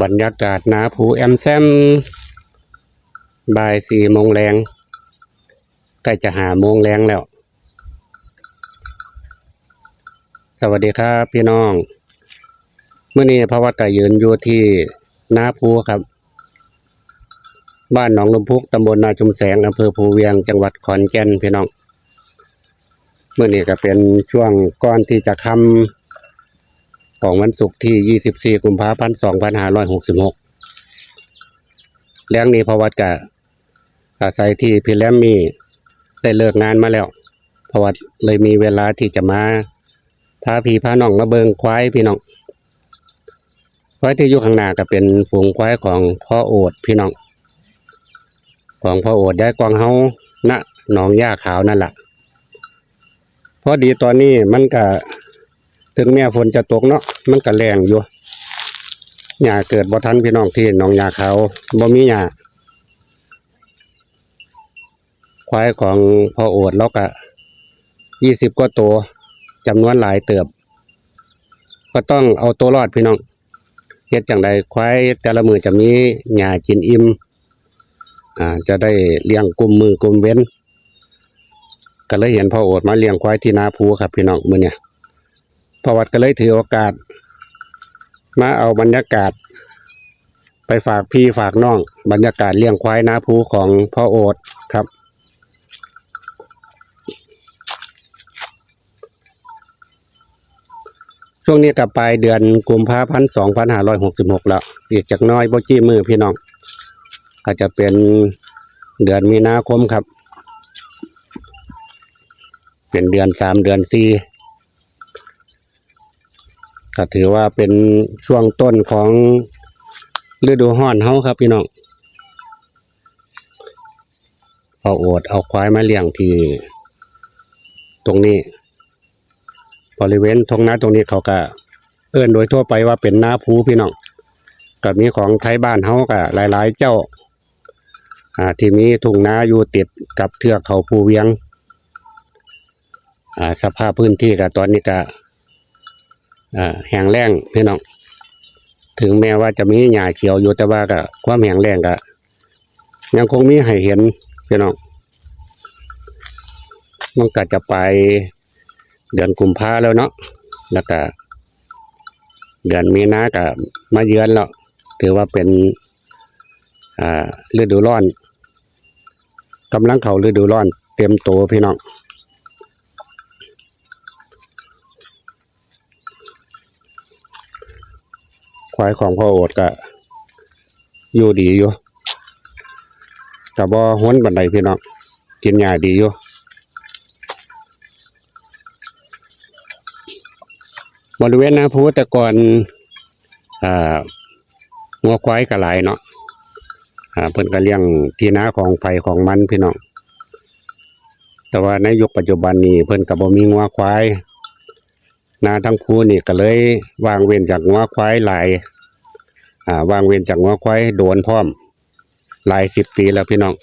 บรรยากาศหนาผูแอมแซมบ่ายสี่โมงแรงใกล้จะหาโมงแรงแล้ว สวัสดีครับพี่น้องเมื่อนี้พระวัดกยืนอยู่ที่นาภูครับ บ้านหนองลมพุกตำบลนาชุมแสงอำเภอภูเวียงจังหวัดขอนแก่นพี่น้องเมื่อนี้ก็เป็นช่วงก่อนที่จะคำ ของวันศุกร์ที่ 24 กุมภาพันธ์ 2566เรื่องนี้พระวัดกะอาศัยที่พี่แลมมี่ได้เลิกงานมาแล้วพระวัดเลยมีเวลาที่จะมาพาพี่พาน้องมาเบิงควายพี่น้องควายที่อยู่ข้างหน้าก็เป็นฝูงควายของพ่อโอดพี่น้อง ของพ่อโอดได้กวางเฮาณหนองหญ้าขาวนั่นแหละพอดีตอนนี้มันก็ ถึงแม้ฝนจะตกเนาะมันก็แรงอยู่หญ้าเกิดบ่ทันพี่น้องที่หนองหญ้าขาบ่มีหญ้าควายของพ่อโอดแล้วก็ยี่สิบกว่าตัวจำนวนหลายเติบ ก็ต้องเอาตัวรอดพี่น้องเฮ็ดจังใดควายแต่ละมือจะมีหญ้ากินอิ่มอ่าจะได้เลี้ยงกลุ่มมือกลุ่มเว้น ก็เลยเห็นพ่อโอดมาเลี้ยงควายที่นาภูครับพี่น้องมือเนี่ย พระวัดก็เลยถือโอกาส มาเอาบรรยากาศ ไปฝากพี่ฝากน้อง บรรยากาศเลี้ยงควายนาภูของพ่อโอดครับ ช่วงนี้กับปลายเดือนกุมภาพันธ์สองพันห้าร้อยหกสิบหกแล้วอีกจากน้อยโบจี้มือพี่น้อง อาจจะเป็นเดือนมีนาคมครับ เป็นเดือนสามเดือนสี่ ก็ถือว่าเป็นช่วงต้นของฤดูห้อนเฮาครับพี่น้องเอาโอดเอาควายมาเลี้ยงที่ตรงนี้ บริเวณทงนาตรงนี้เขาก็เอื้อนโดยทั่วไปว่าเป็นนาภูพี่น้องก็มีของไทยบ้านเฮาก็หลาย ๆ เจ้าอ่าที่มีทุ่งนาอยู่ติดกับเทือกเขาภูเวียงอ่าสภาพพื้นที่ก็ตอนนี้ก็ แห้งแล้งพี่น้องถึงแม้ว่าจะมีหญ้าเขียวอยู่แต่ว่าก็ความแห้งแล้งก็ยังคงมีให้เห็นพี่น้องมันก็จะไปเดือนกุมภาแล้วเนาะแล้วก็เดือนมีนาก็มาเยือนแล้วถือว่าเป็นอ่าฤดูร้อนกำลังเข้าฤดูร้อน เต็มโตพี่น้อง ควายของพ่อโอดก็อยู่ดีอยู่กับบ่ห้นบันไดพี่น้องกินหญ้าดีอยู่บริเวณนาพูแต่ก่อนงัวควายก็หลายเนาะเพิ่นก็เลี้ยงที่นาของไผของมันพี่น้องแต่ว่าในยุคปัจจุบันนี้เพิ่นก็บ่มีงัวควายนาทั้งคู่นี่ก็เลยวางเว้นจากงัวควายหลาย อ่าวางเว้นจากงัวควายโดนพร้อมหลายสิบปีแล้วพี่น้อง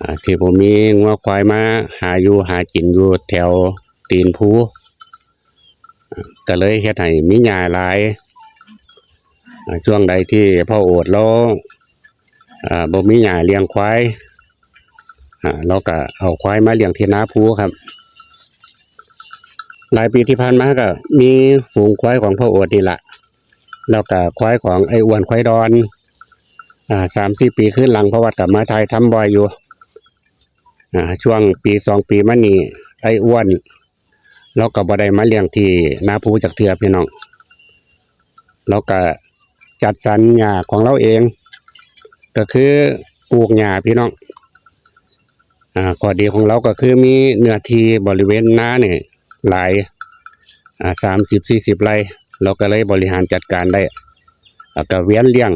อที่ผมมีงัวควายมาหาอยู่หากินอยู่แถวตีนภูก็เลยเฮ็ดให้มีหญ้าหลายช่วงใดที่พ่อโอดแล้วอ่าบ่มีหญ้าเลี้ยงควายเราก็เอาควายมาเลี้ยงที่นาภูครับ หลายปีที่ผ่านมาก็มีฝูงควายของพ่อโอดนี่แหละ แล้วก็ควายของไอ้อ้วนควายดอนอ่าสามสี่ปีขึ้นหลังพระวัดกับมาไทยทำบ่อยอยู่อ่าช่วงปีสองปีมานี่ไอ้อ้วนเราก็บ่ได้มาเลี้ยงที่นาภูจากเทือพี่น้องเราก็จัดสรรหญ้าของเราเอง ก็คือปลูกหญ้าพี่น้องอ่าข้อดีของเราก็คือมีเนื้อที่บริเวณนาเนี่ยหลายอ่าสามสิบสี่สิบไร่ เราก็เลยบริหารจัดการได้ก็เวียนเลี้ยง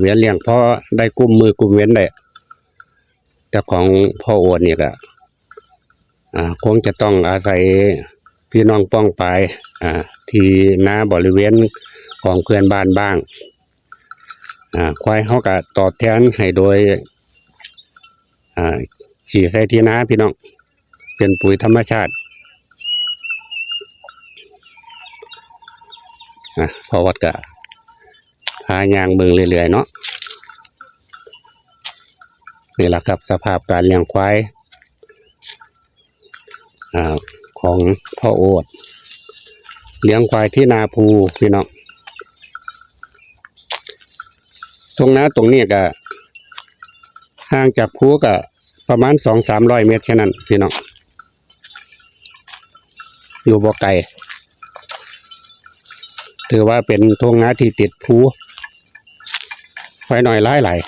เวียนเลี้ยงพอได้กุมมือกุมเว้นได้แต่ของพ่อโอดเนี่ยก็คงจะต้องอาศัยพี่น้องป้องไปายที่นาบริเวณของเพื่อนบ้านบ้างควายเขาก็ตอบแทนให้โดยขี่ใส่ที่นาพี่น้อง เป็นปุ๋ยธรรมชาติ อะพอวัดกะหายางเบิงเรื่อยๆเนาะนี่แหละครับสภาพการเลี้ยงควายอของพ่อโอด เลี้ยงควายที่นาภูพี่น้องตรงน้าตรงนี้ก็ห่างจากภูก็ประมาณสองสามร้อยเมตรแค่นั้นพี่น้องอยู่บ่ไกล ถือว่าเป็นทุ่งาที่ติดภูควายหน่อยหลายหลาย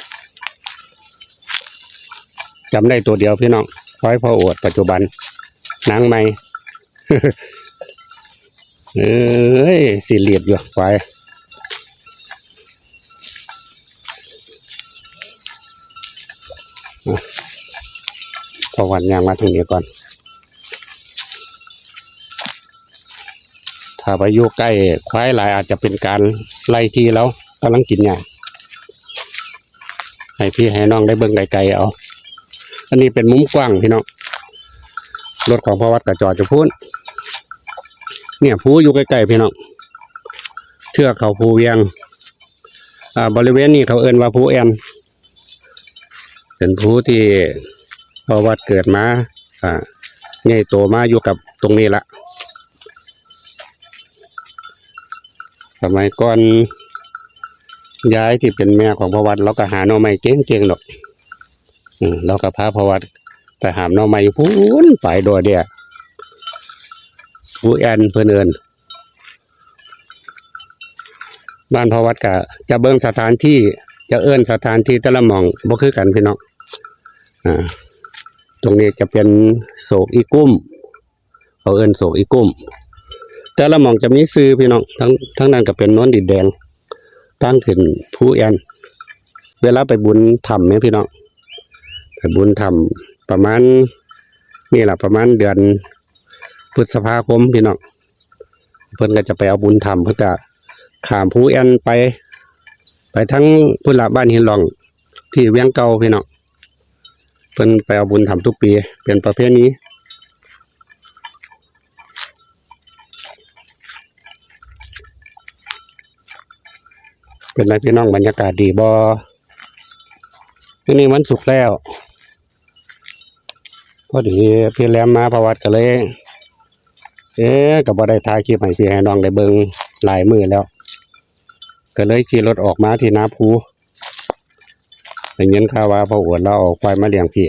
จำได้ตัวเดียวพี่น้องควายพอโอดปัจจุบันนางใหม่เอ้ยสีเหลียดอยู่ควายพอวันยางมาถึงนี้ก่อน ถ้าไปอยู่ใกล้ควายหลายอาจจะเป็นการไล่ทีแล้วกำลังกินเนี่ยให้พี่ให้น้องได้เบิ่งไกลๆเอา อันนี้เป็นมุมกว้างพี่น้อง รถของพอวัดกระจอดจะพูนเนี่ยภูอยู่ใกล้ๆพี่น้อง เทือกเขาภูเวียง อ่าบริเวณนี้เขาเอิ้นว่าภูแอน เป็นภูที่พอวัดเกิดมา อ่าใหญ่โตมาอยู่กับตรงนี้ละ สมัยก่อนย้ายที่เป็นแม่ของพระวัดเราก็หาหน่อไม้เก่งๆดอกอืมเราก็พาพระวัดไปหามหน่อไม้อยู่พูนไปโดยเดียผู้แอนเพื่อนเอินบ้านพอวัดกะจะเบิ่งสถานที่จะเอิ้นสถานที่แต่ละหมองบ่คือกันพี่น้องอ่าตรงนี้จะเป็นโศกอีกุ้มเขาเอิ้นโศกอีกุ้ม แต่ละหม่องจะมีซื้อพี่น้องทั้งทั้งนั้นก็เป็นโน้นดินแดงตั้งขึ้นผู้แอน เวลาไปบุญทำเนี่ยพี่น้องไปบุญทำประมาณนี่แหละประมาณเดือนพฤษภาคมพี่น้องเพิ่นก็จะไปเอาบุญธรรมเพิ่นก็ขามภูแอนไป ไปทั้งพุ่นละบ้านหินหลอง ที่เวียงเก่าพี่น้องเพิ่นไปเอาบุญธรรมทุกปี เป็นประเภทนี้ เป็นไรพี่น้องบรรยากาศดีบอที่นี่วันศุกร์แล้วพอดีพี่แรมมาประวัติก็เลย เอ๊ะก็บ่ได้ถ่ายคลิปให้พี่ให้น้องได้เบิ่งหลายมือแล้ว ก็เลยขี่รถออกมาที่น้าภูได้ยินข่าว่าพ่ออวดเราเอาควายมาเลี้ยงพี่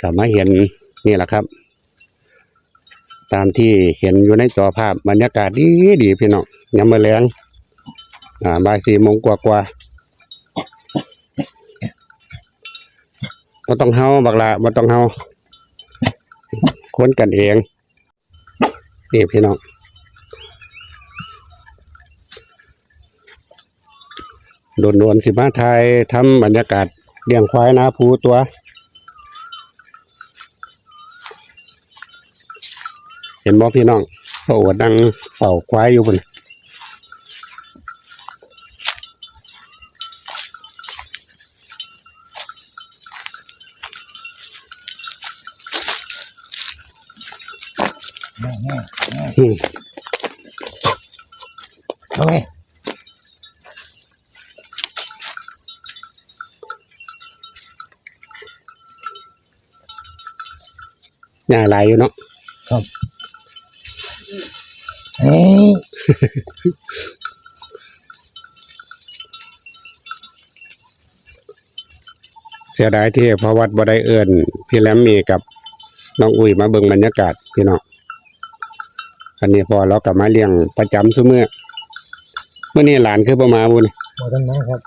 ก็มาเห็นนี่แหละครับ ตามที่เห็นอยู่ในจอภาพบรรยากาศดีดีพี่น้องยามมื้อแลง อ่าบ่ายสี่โมงกว่ากว่าบ่ต้องเฮาบักละบ่ต้องเฮาคนกันเองนี่พี่น้องโดนโดนๆสิมาไทยทำบรรยากาศเลี้ยงควายนาภูตัวเห็นบ่พี่น้องพ่ออวดนั่งเฝ้าควายอยู่บน อืมเอาไงหญ้าหลายอยู่เนาะเฮ้ยเสียดายที่พระวัดบ่ได้เอิ้นพี่แหลมมีกับน้องอุ้ยมาเบิ่งบรรยากาศพี่น้อง อันนี้พอเรากลับมาเลี้ยงประจำซุมื้อมื้อนี้หลานคือบ่มาบุญหมดแล้วนะครับ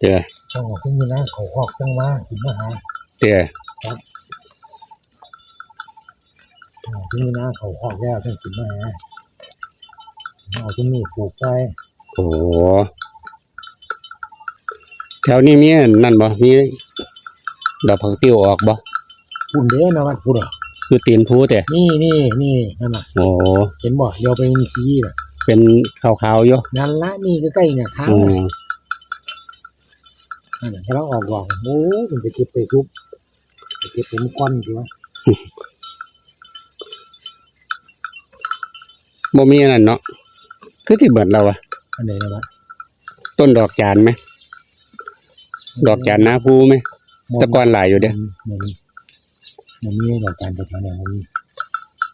เด้อต้องออกขึ้นมีนะเขาหอกจังมาถึงมาหาเด้อต้องออกขึ้นมีนะเขาหอกแล้วต้องถึงมาหาเอาที่นี่ปลูกไปโอ้โหแถวนี้มีอันนั่นบ่มีดอกผักติ้วออกบ่ปุ่นเด้นะวัดปุ่นอะ คือตีนผู้แต่นี่นี่นี่นั่นน่ะโอ้โหเห็นบ่เดี๋ยวไปมีซีแบบเป็นขาวๆอยู่นั่นละนี่ใกล้ๆเนี่ยทางอืน่ะมนั่นน่ะกำลังออกดอกโอ้มันจะเก็บไปทุบไปเก็บเป็นก้อนอยู่วะบ่มีอันนั้นเนาะคือสิเบิดเราอะอัอันไหนนะวะต้นดอกจานไหมดอกจานนาภูไหมแตะกอนหลายอยู่เด้อมัน มันมีดอกจานดอกจานเนี่ยมันมี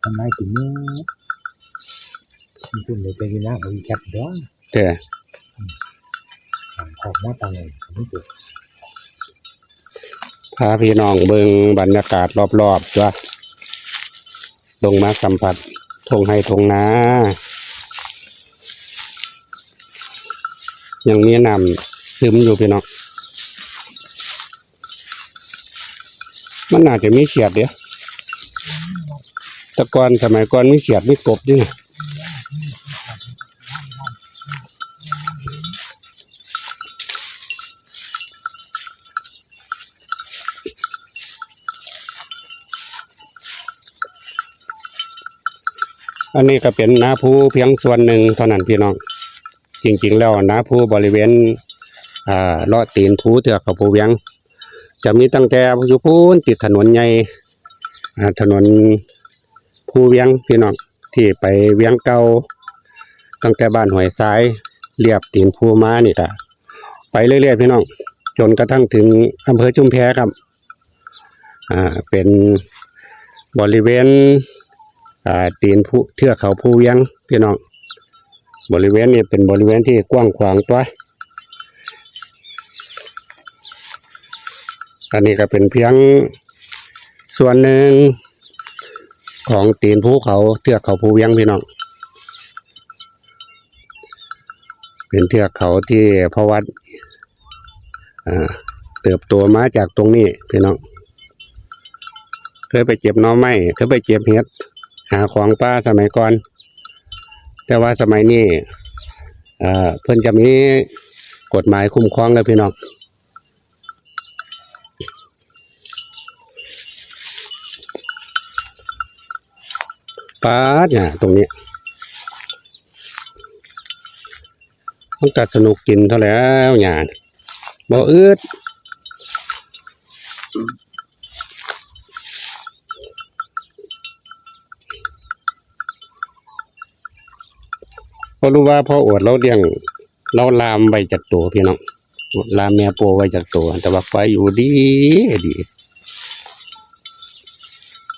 ทำไมถึงเนี้ยมันคุณเลยไปกินน้ำเอาอีแคปเด้อเด้อขอบหน้าตาเลยไม่เกิดพาพี่น้องเบิงบรรยากาศรอบๆจ้ะลงมาสัมผัสทงให้ทงนายังมีน้ำซึมอยู่พี่น้อง มันน่าจะมีเขียดเดียวแต่ก่อนสมัยก่อนมีเขียดมีกบด้วยนะอันนี้ก็เป็นนาภูเพียงส่วนหนึ่งเท่านั้นพี่น้อง จริงๆ แล้วนาภูบริเวณอ่าเลาะตีนภูเถือกเขาภูเวียง จะมีตั้งแต่อยู่พูนติดถนนใหญ่ถนนภูเวียงพี่น้องที่ไปเวียงเก่าตั้งแต่บ้านหอยทรายเรียบตีนภูมานี่ก็ไปเรื่อยๆพี่น้องจนกระทั่งถึงอำเภอชุมแพครับอ่าเป็นบริเวณอ่าตีนภูเทือกเขาภูเวียงพี่น้องบริเวณนี้เป็นบริเวณที่กว้างขวางตัว อันนี้ก็เป็นเพียงส่วนหนึ่งของตีนภูเขาเทือกเขาภูเวียงพี่น้อง เป็นเทือกเขาที่พระวัดเติบโตมาจากตรงนี้พี่น้อง เคยไปเจ็บน้อไม้เคยไปเจ็บเห็ดหาของป้าสมัยก่อน แต่ว่าสมัยนี้เพิ่นจะมีกฎหมายคุ้มครองเลยพี่น้อง ปาดเนี่ยตรงนี้ต้องตัดสนุกกินเท่าแล้วเนี่ยบ่อืดพอรู้ว่าพ่ออวดเราเลี้ยง เราลามไว้จากตัวพี่น้องลามแม่โปไว้จากตัว แต่ว่าไฟอยู่ดีดี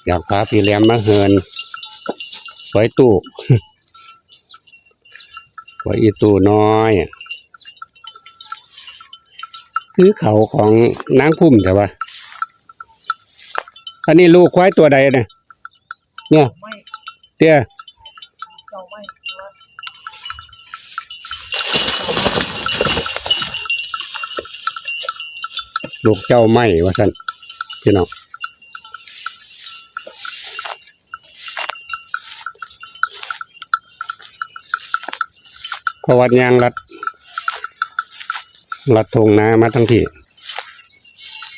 อยากพาพี่แหลมมาเฮิน ไว้ตู้ไว้อีตู้น้อย คือเขาของนางพุ่มแต่ว่าอันนี้ลูกควายตัวใดเนี่ยเนี่ยเตี้ยลูกเจ้าไม่ว่าสันพี่น้อง ราะวัดยางรัดรัดทงนามาทั้งที่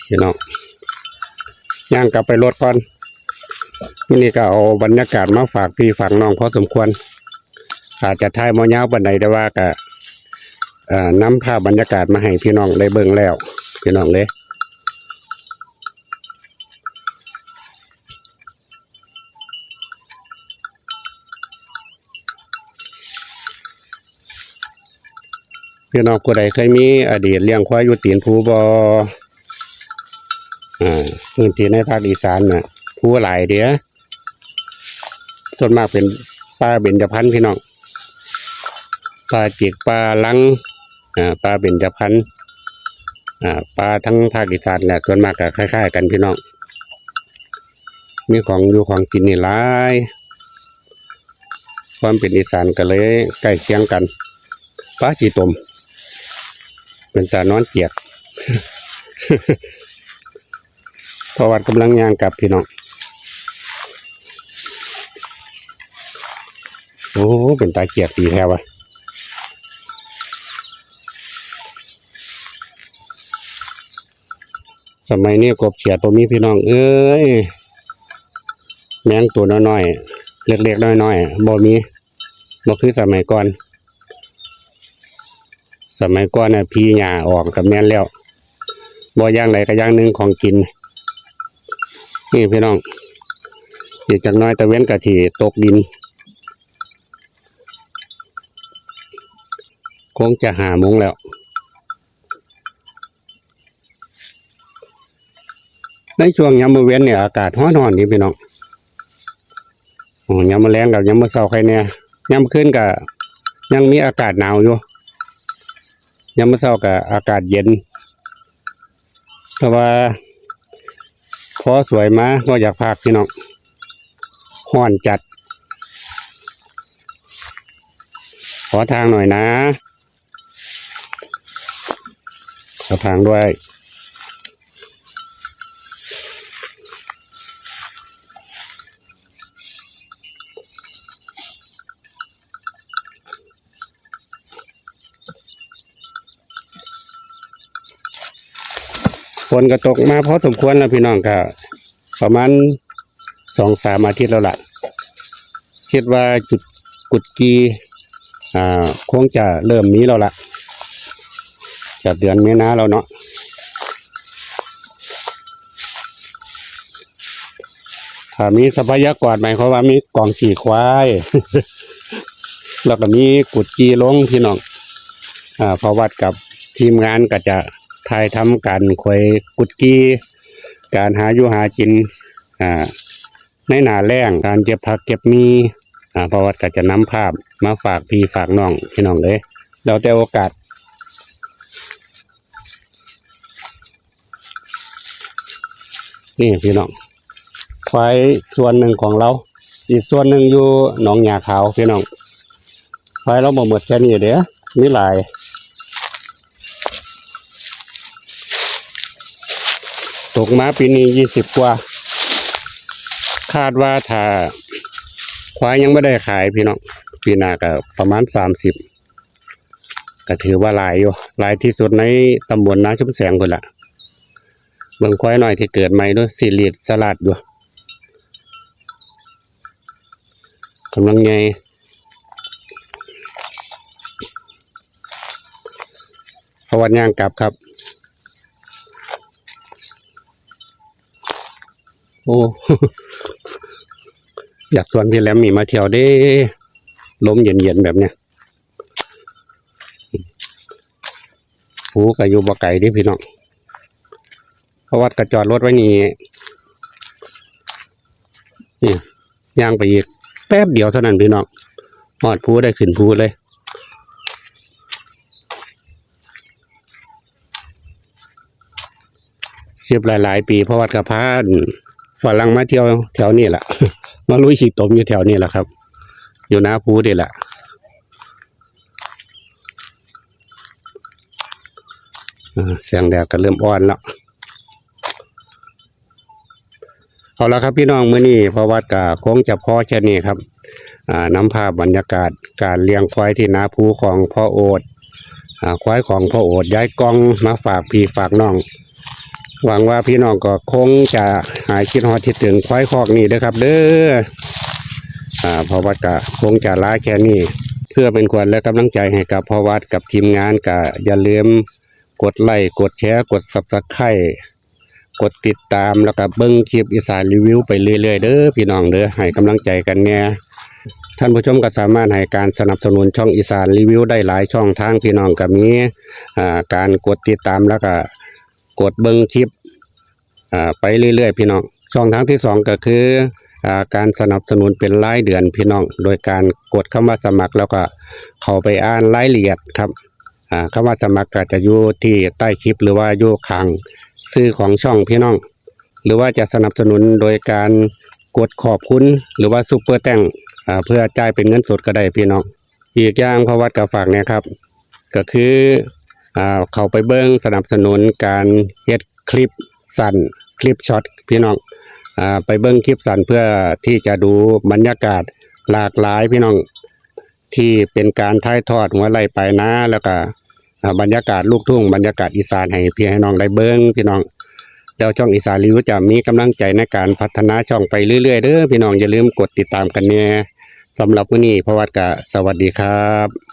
พี่น้องย่างกลับไปรถก่อนวันนี้ก็เอาบรรยากาศมาฝากพี่ฝากน้องพอสมควร อาจจะทายมอยาวบันไดแต่ว่าก็น้ำภาพบรรยากาศมาให้พี่น้องได้เบิ่งแล้ว พี่น้องเลย พี่น้องผู้ใดเคยมีอดีตเลี้ยงควายอยู่ตีนภูบอ่าพื้นที่ในภาคอีสานน่ะภูหลายเดียส่วนมากเป็นป่าเบญจพรรณพี่น้องป่าจิกป่าลังอ่าป่าเบญจพรรณอ่าปลาทั้งภาคอีสานเนี่ยส่วนมากก็คล้าย ๆ กันพี่น้องมีของอยู่ของกินนี่หลายความเป็นอีสานก็เลยใกล้เคียงกันปลาจีตม เป็นตานอนเกียกเพระวัดกำลังย่างกลับพี่น้องโอ้เป็นตาเกียกดีแท้วะสมัยนี้กบเขียดผมมีพี่น้อง เอ้ย แมงตัวน้อยๆเล็กๆน้อยๆบ่มีบ่คือสมัยก่อน สมัยก่อนน่ะพี่หญ้าออกกับแม่นแล้วบ่อย่างไรก็อย่างหนึ่งของกิน นี่พี่น้องอีกจักน้อยตะเว้นกะทีตกดิน คงจะหาโมงแล้วในช่วงยามมื้อเว้นเนี่ยอากาศร้อนๆนี่พี่น้องอยามมื้อแลงกับยามมื้อเช้าใครเนี่ยยามมื้นก็ยังมีอากาศหนาวอยู่ ยามมื้อเช้าก็อากาศเย็นเพราะว่า พอสวยมาก็อยากพักพี่น้องห้อนจัด ขอทางหน่อยนะ ขอทางด้วย ฝนก็ตกมาพอสมควรแล้วพี่น้องก็ประมาณสองสามอาทิตย์แล้วล่ะคิดว่าจุดกุดกีอ่าคงจะเริ่มมีแล้วล่ะจากเดือนมีนาแล้วเนาะถ้ามีทรัพยากรหมายความว่ามีกองขี่ควายแล้วก็มีกุดกีลงพี่น้องอ่าพราะวัดกับทีมงานก็จะ ถ่ายทำการควยกุดกี้ การหาอยู่หากินอ่าในหนาแรงการเก็บผักเก็บมีอ่าพระวัดก็จะนำภาพมาฝากพี่ฝากน้องพี่น้องเลยเราแต่โอกาสนี่พี่น้องควายส่วนหนึ่งของเรา อีกส่วนหนึ่งอยู่หนองหยาขาวพี่น้องควายเราบ่หมดแค่นี้เด้อมีหลาย ตกมาปีนี้ยี่สิบกว่า คาดว่าถ้าควายยังไม่ได้ขายพี่น้องปีหน้าก็ประมาณสามสิบก็ถือว่าหลายอยู่หลายที่สุดในตำบลนาชุมแสงคนละเบิ่งควายหน่อยที่เกิดใหม่ด้วยสีลีดสลัดอยู่กำลังไงพวันย่างกลับครับ โอ้อยากชวนพี่แหลมมีมาเที่ยวเด้ลมเย็นๆแบบเนี้ยหูกับอยู่บ่ไก่ดิพี่น้องเพราะวัดกระจอดรถไว้นี่นี่ย่างไปอีกแป๊บเดียวเท่านั้นพี่น้องหอดภูได้ขึ้นภูเลยเสียบหลาย ๆ ปีเพราะวัดกระพาน ฝรั่งมาเที่ยวแถวนี้แหละมาลุยฉีดตมอยู่แถวนี้แหละครับ อยู่น้าภูนี่แหละแสงแดดก็เริ่มอ่อนแล้วเอาละครับพี่น้องเมื้อนี้พระวัดกะคงจะพอแค่นี้ครับอ่านำภาพบรรยากาศการเลี้ยงควายที่นาภูของพ่อโอดควายของพ่อโอดย้ายกองมาฝากพี่ฝากน้อง หวังว่าพี่น้องก็คงจะหายคิดฮอดคิดถึงควายคอกนี่เด้อครับ เด้ออ่าพอวัดก็คงจะลาแค่นี้ เพื่อเป็นขวัญและกำลังใจให้กับพ่อวัดกับทีมงานก็อย่าลืมกดไลค์กดแชร์กด Subscribe กดติดตามแล้วก็เบิ้งคลิปอีสานรีวิวไปเรื่อยๆเด้อพี่น้องเด้อให้กำลังใจกันแน่ท่านผู้ชมก็สามารถให้การสนับสนุนช่องอีสานรีวิวได้หลายช่องทางพี่น้องก็มีอ่าการกดติดตามแล้วก็ กดเบิ้งคลิปไปเรื่อยๆ พี่น้อง ช่องทางที่สองก็คืออการสนับสนุนเป็นรายเดือนพี่น้อง โดยการกดเข้ามาสมัครแล้วก็เข้าไปอ่านรายละเอียดครับเข้ามาสมัครก็จะอยู่ที่ใต้คลิปหรือว่าอยู่ข้างซื้อของช่องพี่น้อง หรือว่าจะสนับสนุนโดยการกดขอบคุณหรือว่าซุปเปอร์แตงอ่าเพื่อจ่ายเป็นเงินสดก็ได้พี่น้อง อีกอย่างพระวัดกับฝากเนี่ยครับ ก็คือ เข้าไปเบิ้งสนับสนุนการเฮ็ดคลิปสั้นคลิปช็อตพี่น้องอ่าไปเบิ้งคลิปสั้นเพื่อที่จะดูบรรยากาศหลากหลายพี่น้องที่เป็นการถ่ายทอดหัวไหลไปนะแล้วก็บรรยากาศลูกทุ่งบรรยากาศอีสานให้พี่ให้น้องได้เบิ้งพี่น้องแล้วช่องอีสานรีวิวจะมีกำลังใจในการพัฒนาช่องไปเรื่อยๆเด้อพี่น้องอย่าลืมกดติดตามกันเนี่ยสำหรับวันนี้พระวัดกะสวัสดีครับ